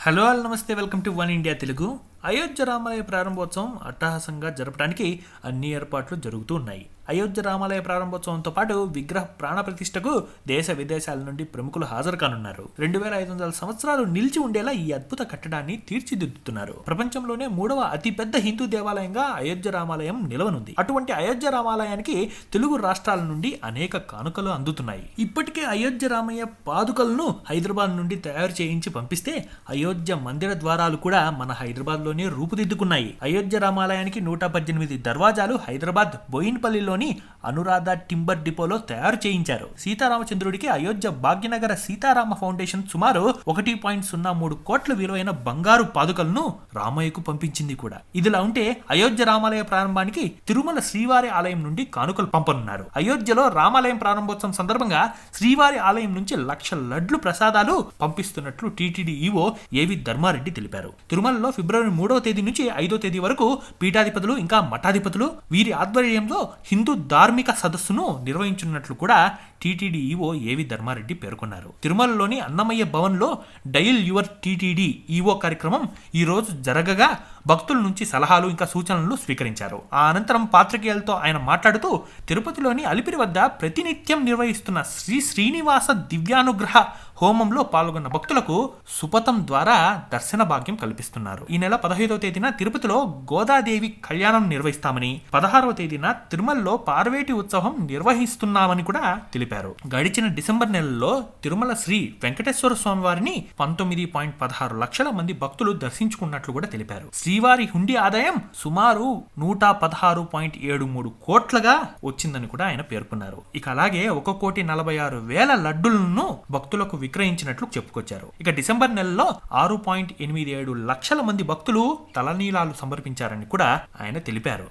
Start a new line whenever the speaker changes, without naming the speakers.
Hello all నమస్తే welcome to one India Telugu Ayodhya రామాలయ ప్రారంభోత్సవం అట్టహాసంగా జరపడానికి అన్ని ఏర్పాట్లు జరుగుతూ ఉన్నాయి. అయోధ్య రామాలయ ప్రారంభోత్సవంతో పాటు విగ్రహ ప్రాణ ప్రతిష్టకు దేశ విదేశాల నుండి ప్రముఖులు హాజరు కానున్నారు. రెండు వేల ఐదు వందల సంవత్సరాలు నిలిచి ఉండేలా ఈ అద్భుత కట్టడాన్ని తీర్చిదిద్దుతున్నారు. ప్రపంచంలోనే మూడవ అతిపెద్ద హిందూ దేవాలయంగా అయోధ్య రామాలయం నిలవనుంది. అటువంటి అయోధ్య రామాలయానికి తెలుగు రాష్ట్రాల నుండి అనేక కానుకలు అందుతున్నాయి. ఇప్పటికే అయోధ్య రామయ్య పాదుకలను హైదరాబాద్ నుండి తయారు చేయించి పంపిస్తే అయోధ్య మందిర ద్వారాలు కూడా మన హైదరాబాద్లోనే రూపుదిద్దుకున్నాయి. అయోధ్య రామాలయానికి నూట పద్దెనిమిది దర్వాజాలు హైదరాబాద్ బోయిన్పల్లిలోని అనురాధ టింబర్ డిపోలో తయారు చేయించారు. సీతారామచంద్రుడికి అయోధ్య భాగ్యనగర సీతారామ ఫౌండేషన్ సుమారు ఒకటి పాయింట్ సున్నా మూడు కోట్ల విలువైన బంగారు పాదుకలను రామయ్యకు పంపించింది కూడా. ఇదిలా ఉంటే అయోధ్య రామాలయ ప్రారంభానికి తిరుమల శ్రీవారి ఆలయం నుండి కానుకలు పంపనున్నారు. అయోధ్యలో రామాలయం ప్రారంభోత్సవం సందర్భంగా శ్రీవారి ఆలయం నుంచి లక్ష లడ్లు ప్రసాదాలు పంపిస్తున్నట్లు టీటీడీ ఈవో ఏవి ధర్మారెడ్డి తెలిపారు. తిరుమలలో ఫిబ్రవరి మూడవ తేదీ నుంచి ఐదో తేదీ వరకు పీఠాధిపతులు ఇంకా మఠాధిపతులు వీరి ఆధ్వర్యంలో హిందూ ధార్మిక సదస్సును నిర్వహించున్నట్లు కూడా టీటీడీ ఈవో ఏవి ధర్మారెడ్డి పేర్కొన్నారు. తిరుమలలోని అన్నమయ్య భవన్లో డయల్ యువర్ టీటీడీ ఈవో కార్యక్రమం ఈ రోజు జరగగా భక్తుల నుంచి సలహాలు ఇంకా సూచనలు స్వీకరించారు. ఆ అనంతరం పాత్రికేయులతో ఆయన మాట్లాడుతూ తిరుపతిలోని అలిపిరి వద్ద ప్రతినిత్యం నిర్వహిస్తున్న శ్రీ శ్రీనివాస దివ్యానుగ్రహ హోమంలో పాల్గొన్న భక్తులకు సుపథం ద్వారా దర్శన భాగ్యం కల్పిస్తున్నారు. ఈ నెల పదహైదవ తేదీన తిరుపతిలో గోదాదేవి కళ్యాణం నిర్వహిస్తామని పదహారవ తేదీన తిరుమలలో పార్వేటి ఉత్సవం నిర్వహిస్తున్నామని కూడా తెలిపారు. గడిచిన డిసెంబర్ నెలలో తిరుమల శ్రీ వెంకటేశ్వర స్వామి వారిని పంతొమ్మిది పాయింట్ పదహారు లక్షల మంది భక్తులు దర్శించుకున్నట్లు కూడా తెలిపారు. శ్రీవారి హుండీ ఆదాయం సుమారు నూట పదహారు పాయింట్ ఏడు మూడు కోట్లగా వచ్చిందని కూడా ఆయన పేర్కొన్నారు. ఇక అలాగే ఒక కోటి నలభై ఆరు వేల లడ్డులను భక్తులకు విక్రయించినట్లు చెప్పుకొచ్చారు. ఇక డిసెంబర్ నెలలో ఆరు పాయింట్ ఎనిమిది ఏడు లక్షల మంది భక్తులు తలనీలాలు సమర్పించారని కూడా ఆయన తెలిపారు.